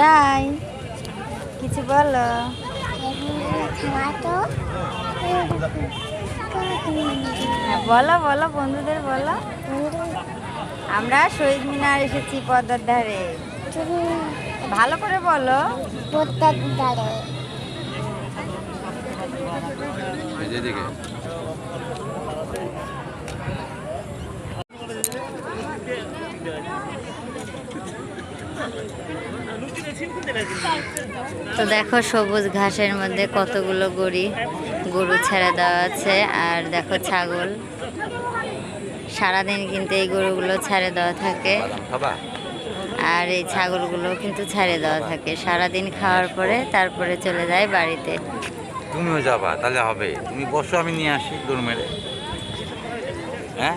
রাই কিছু বলো হ্যাঁ, বলো বলো বন্ধুদের বলো। আমরা শহীদ মিনার এসেছি পদ্মার ধারে। ভালো করে বলো। যেদিকে তো দেখো সবুজ ঘাসের মধ্যে কতগুলো গড়ি গরু ছেড়ে দেওয়া আছে আর দেখো ছাগল। সারাদিন কিন্তু এই গরুগুলো ছেড়ে দেওয়া থাকে। আর এই ছাগলগুলো কিন্তু ছেড়ে দেওয়া থাকে। সারাদিন খাওয়ার পরে তারপরে চলে যায় বাড়িতে। তুমিও যাবা তাহলে হবে। তুমি বসো আমি নিয়ে আসি দৌড় মেরে। হ্যাঁ?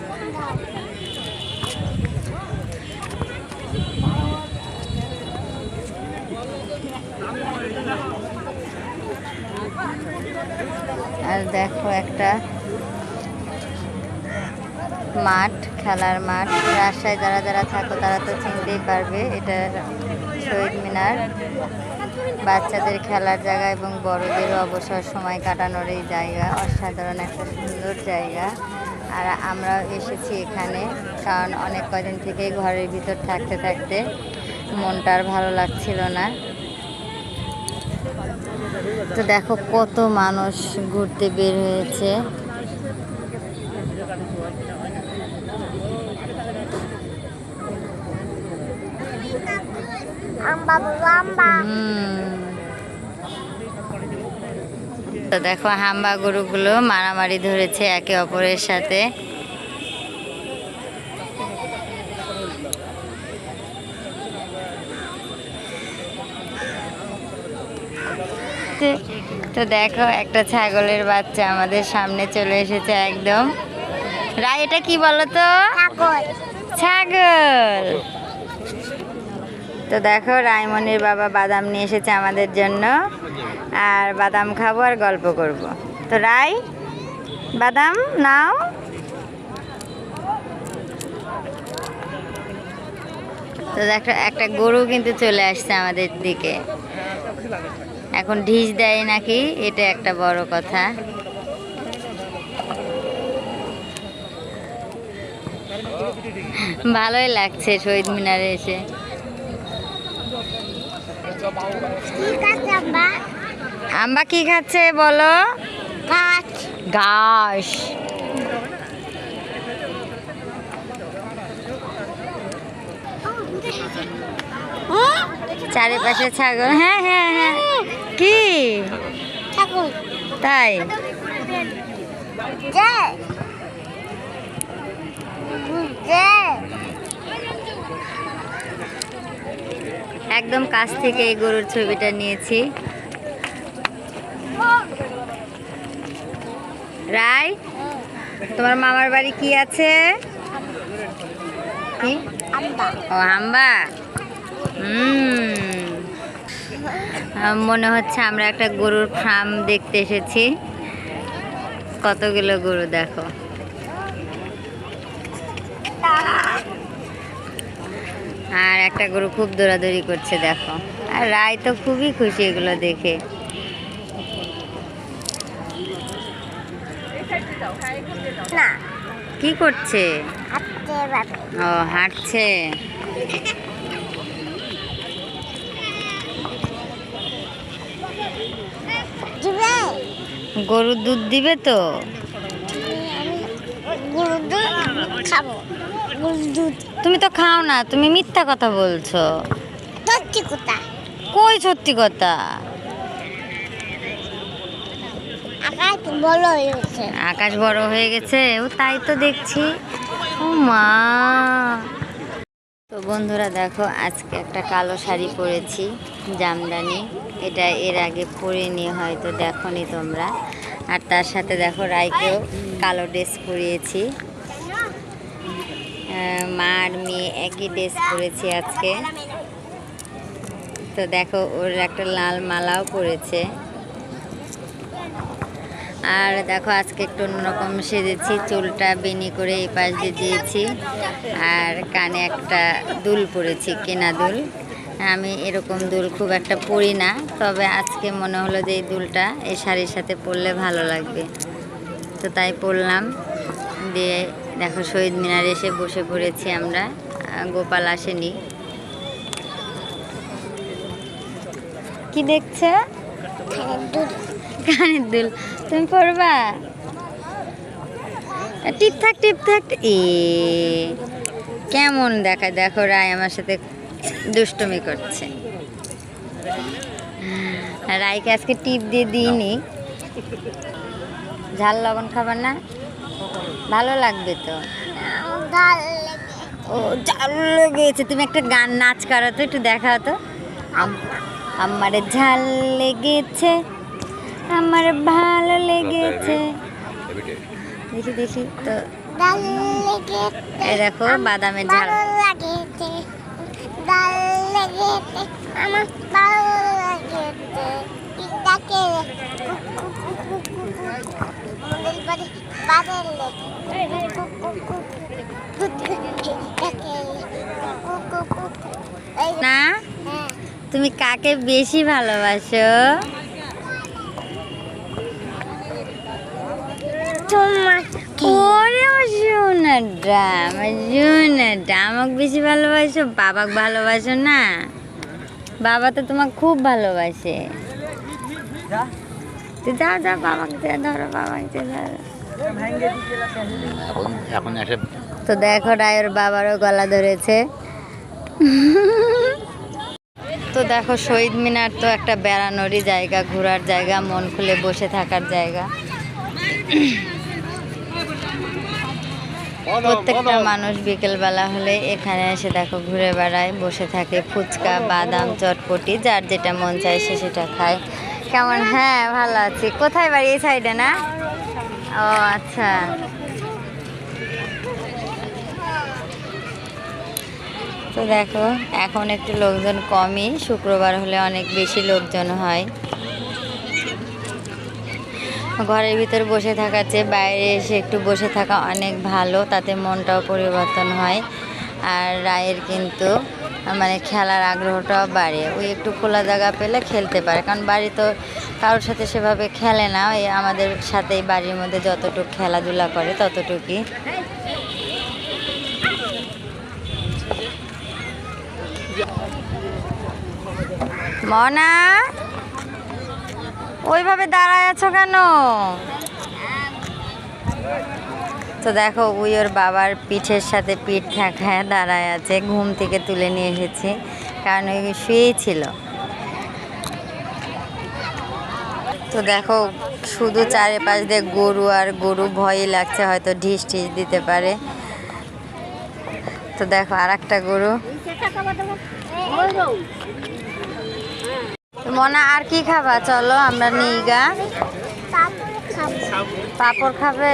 আর দেখো একটা মাঠ, খেলার মাঠ। রাজশাহী যারা যারা থাকো, তারা তো চিনতেই পারবে, এটা শহীদ মিনার। বাচ্চাদের খেলার জায়গা এবং বড়দেরও অবসর সময় কাটানোর এই জায়গা। অসাধারণ একটা সুন্দর জায়গা। আর আমরা এসেছি এখানে, কারণ অনেক কদিন থেকেই ঘরের ভিতর থাকতে থাকতে মনটা আর ভালো লাগছিল না। তো দেখো কত মানুষ ঘুরতে বের হয়েছে। দেখো হাম্বা গরুগুলো মারামারি ধরেছে একে অপরের সাথে। তো দেখো একটা ছাগলের বাচ্চা আমাদের সামনে চলে এসেছে একদম। রায় এটা কি বলো তো ছাগল। তো দেখো রায়মনির বাবা বাদাম নিয়ে এসেছে আমাদের জন্য। আর বাদাম খাব আর গল্প করব। তো রায় বাদাম নাও। তো দেখো একটা গরু কিন্তু চলে আসছে আমাদের দিকে। এখন ঢিস দেয় নাকি? এটা একটা বড় কথা। ভালোই লাগছে শহীদ মিনারে এসে। আম্বা কি খাচ্ছে বলো? ঘাস। চারিপাশে ছাগল। হ্যাঁ হ্যাঁ হ্যাঁ। কি? তাই? একদম কাছ থেকে এই গরুর ছবিটা নিয়েছি। রায় তোমার মামার বাড়ি কি আছে? ও হাম্বা হুম। মনে হচ্ছে আমরা একটা গরুর ফার্ম দেখতে এসেছি। কতগুলো গরু দেখো। আর একটা গরু খুব দৌড়াদৌড়ি করছে দেখো। আর রায় তো খুবই খুশি এগুলো দেখে। কি করছে? ও হাঁটছে। গরুর দুধ দিবে তো? দুধ। তুমি তো খাও না তুমি মিথ্যা কথা বলছো। সত্যি কথা। কই সত্যি কথা? আকাশ বড় হয়ে গেছে। আকাশ বড় হয়ে গেছে ও তাই তো দেখছি। ও মা। তো বন্ধুরা দেখো আজকে একটা কালো শাড়ি পরেছি জামদানি। এটা এর আগে পরে পরিনি হয়তো দেখনি তোমরা। আর তার সাথে দেখো রায়কেও কালো ড্রেস পরিয়েছি। মা আর মেয়ে একই ড্রেস পরেছি আজকে। তো দেখো, ওর একটা লাল মালাও পরেছে। আর দেখো, আজকে একটু অন্যরকম সেজেছি। চুলটা বেনি করে এই পাশ দিয়ে দিয়েছি। আর কানে একটা দুল পরেছি, কেনা দুল। আমি এরকম দুল খুব একটা পরি না, তবে আজকে মনে হলো যে এই দুলটা এই শাড়ির সাথে পরলে ভালো লাগবে। তো তাই পরলাম, দিয়ে দেখো শহীদ মিনার এসে বসে পড়েছি আমরা গোপাল আসেনি। কি দেখছ? কানের দুল। তুমি পড়বা টিপ থাক টিপ থাক এ, কেমন দেখায়? দেখো রায় আমার সাথে দুষ্টুমি করছে। রায়কে আজকে টিপ দিয়ে দিইনি। ঝাল লবণ খাবার না? ভালো লাগবে তো? ও, ঝাল লেগেছে। তুমি একটা গান নাচ করো তো, একটু দেখাও তো। আম- আমার ঝাল লেগেছে, আমার ভালো লেগেছে। দেখি দেখি, তো। দেখো, বাদামের ঝাল। ডাল লেগেছে আমার ভালো লাগেছে ইটাকে আমাদের বাড়ি না হ্যাঁ তুমি কাকে বেশি ভালোবাসো আমার শোনাটা আমাকে বেশি ভালোবাসো বাবাকে ভালোবাসো না বাবা তো তোমাকে খুব ভালোবাসে। তুই যাও যাও বাবাকে ধরো বাবাকে ধরো। এখন এখন তো দেখো রায়ের বাবারও গলা ধরেছে। তো দেখো শহীদ মিনার তো একটা বেড়ানোরই জায়গা ঘোরার জায়গা মন খুলে বসে থাকার জায়গা। প্রত্যেকটা মানুষ বিকেলবেলা হলে এখানে এসে দেখো ঘুরে বেড়ায় বসে থাকে ফুচকা বাদাম চটপটি যার যেটা মন চায় সে সেটা খায়। কেমন? হ্যাঁ ভালো আছি। কোথায় বাড়ি? এই সাইডে না? ও আচ্ছা। তো দেখো এখন একটু লোকজন কমই। শুক্রবার হলে অনেক বেশি লোকজন হয়। ঘরের ভিতর বসে থাকার চেয়ে বাইরে এসে একটু বসে থাকা অনেক ভালো, তাতে মনটাও পরিবর্তন হয়। আর রায়ের কিন্তু মানে খেলার আগ্রহটাও বাড়ে। ওই একটু খোলা জায়গা পেলে খেলতে পারে। কারণ বাড়ি তো কারোর সাথে সেভাবে খেলে না। ওই আমাদের সাথেই বাড়ির মধ্যে যতটুকু খেলাধুলা করে, ততটুকুই। মনা! ওইভাবে দাঁড়ায় আছো কেন? তো দেখো, ওই ওর বাবার পিঠের সাথে পিঠ ঠেকায় দাঁড়ায় আছে, ঘুম থেকে তুলে নিয়ে এসেছি, কারণ ওই শুয়েই ছিল। তো দেখো, শুধু চারিপাশ দিয়ে গরু আর গরু ভয়ই লাগছে, হয়তো ঢিস ঢিস দিতে পারে। তো দেখো আর একটা গরু। মনা, আর কি খাবা? চলো, আমরা নিই গা। পাপড় খাবে?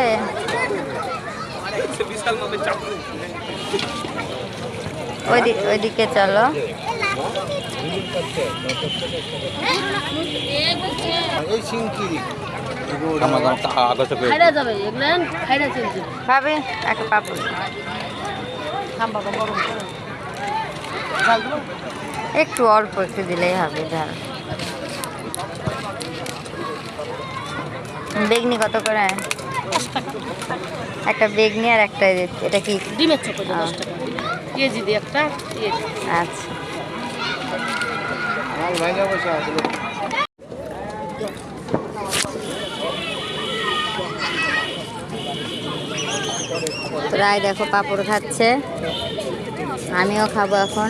ওইদিক চলো। খাবে? একটা পাপড়। একটু অল্প একটু দিলেই হবে ঝাল বেগনি কত করে? একটা বেগনি আর একটা এটা কি? ডিমের টাকা কেজি দিয়ে একটা। আচ্ছা। রায় দেখো পাপড় খাচ্ছে। আমিও খাব এখন।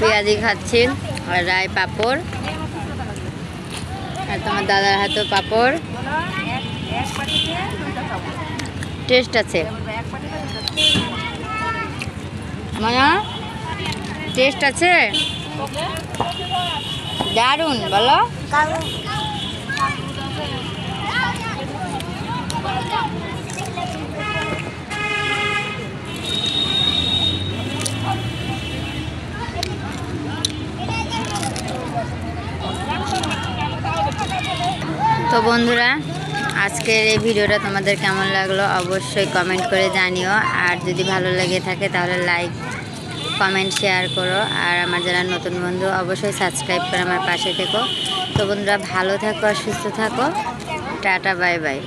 পেঁয়াজি খাচ্ছি আর রায় পাপড়। আর তোমার দাদার হাতেও পাপড়। টেস্ট আছে? মায়া টেস্ট আছে? দারুণ, বলো। তো বন্ধুরা, আজকের এই ভিডিওটা তোমাদের কেমন লাগল অবশ্যই কমেন্ট করে জানিও। আর যদি ভালো লেগে থাকে তাহলে লাইক কমেন্ট শেয়ার করো। আর আমার যারা নতুন বন্ধু, অবশ্যই সাবস্ক্রাইব করে আমার পাশে থেকো। তো বন্ধুরা, ভালো থাকো আর সুস্থ থাকো। Tata bye bye